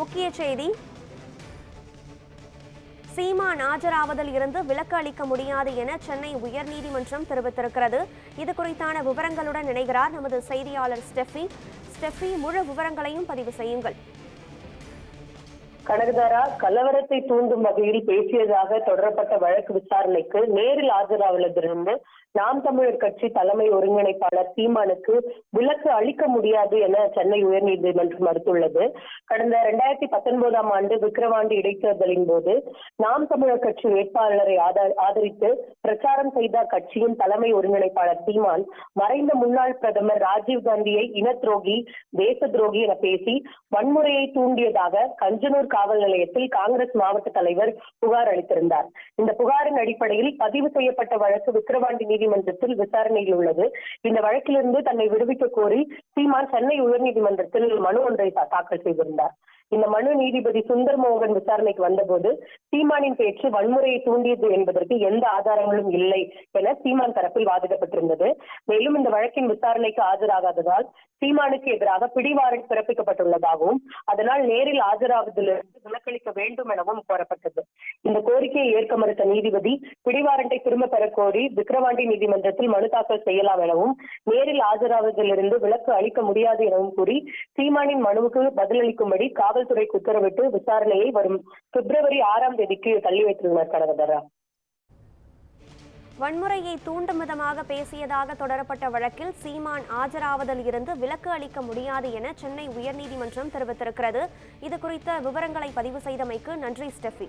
முக்கிய செய்தி. சீமான் ஆஜராவதில் இருந்து விலக்கு அளிக்க முடியாது என சென்னை உயர்நீதிமன்றம் தெரிவித்திருக்கிறது. இது குறித்தான விவரங்களுடன் இணைகிறார் நமது செய்தியாளர் ஸ்டெஃபி. ஸ்டெஃபி முழு விவரங்களையும் பதிவு செய்யுங்கள். கனகதாரா கலவரத்தை தூண்டும் வகையில் பேசியதாக தொடரப்பட்ட வழக்கு விசாரணைக்கு நேரில் ஆஜராவதிலிருந்து நாம் தமிழர் கட்சி தலைமை ஒருங்கிணைப்பாளர் சீமானுக்கு விலக்கு அளிக்க முடியாது என சென்னை உயர்நீதிமன்றம் மறுத்துள்ளது. கடந்த இரண்டாயிரத்தி பத்தொன்பதாம் ஆண்டு விக்கிரவாண்டி இடைத்தேர்தலின் போது நாம் தமிழர் கட்சி வேட்பாளரை ஆத- ஆதரித்து பிரச்சாரம் செய்த கட்சியின் தலைமை ஒருங்கிணைப்பாளர் சீமான் மறைந்த முன்னாள் பிரதமர் ராஜீவ் காந்தியை இன துரோகி தேச துரோகி என பேசி வன்முறையை தூண்டியதாக கஞ்சனூர் காவல் நிலையத்தில் காங்கிரஸ் மாவட்ட தலைவர் புகார் அளித்திருந்தார். இந்த புகாரின் அடிப்படையில் பதிவு செய்யப்பட்ட வழக்கு விக்கிரவாண்டி நீதிமன்றத்தில் விசாரணையில் உள்ளது. இந்த வழக்கிலிருந்து தன்னை விடுவிக்க கோரி சீமான் சென்னை உயர்நீதிமன்றத்தில் மனு ஒன்றை தாக்கல் செய்திருந்தார். இந்த மனு நீதிபதி சுந்தர் மோகன் விசாரணைக்கு வந்தபோது சீமானின் பேச்சு வன்முறையை தூண்டியது என்பதற்கு எந்த ஆதாரங்களும் இல்லை என சீமான் தரப்பில் வாதிடப்பட்டிருந்தது. மேலும் இந்த வழக்கின் விசாரணைக்கு ஆஜராகாததால் சீமானுக்கு எதிராக பிடிவாரண்ட் பிறப்பிக்கப்பட்டுள்ளதாகவும் அதனால் நேரில் ஆஜராவதிலிருந்து விலக்களிக்க வேண்டும் எனவும் கோரப்பட்டது. இந்த கோரிக்கையை ஏற்க மறுத்த நீதிபதி பிடிவாரண்டை திரும்ப பெற கோரி விக்கிரவாண்டி நீதிமன்றத்தில் மனு தாக்கல் செய்யலாம் எனவும் நேரில் ஆஜராவதிலிருந்து விலக்கு அளிக்க முடியாது எனவும் கூறி சீமானின் மனுவுக்கு பதிலளிக்கும்படி காவல்துறைக்கு உத்தரவிட்டு விசாரணையை வரும் பிப்ரவரி ஆறாம் தேதிக்கு தள்ளி வைத்துள்ளனர் கனகதரா. வன்முறையை தூண்டும் விதமாக பேசியதாக தொடரப்பட்ட வழக்கில் சீமான் ஆஜராவதில் இருந்து விலக்கு அளிக்க முடியாது என சென்னை உயர்நீதிமன்றம் தெரிவித்திருக்கிறது. இது குறித்த விவரங்களை பதிவு செய்தமைக்கு நன்றி ஸ்டெஃபி.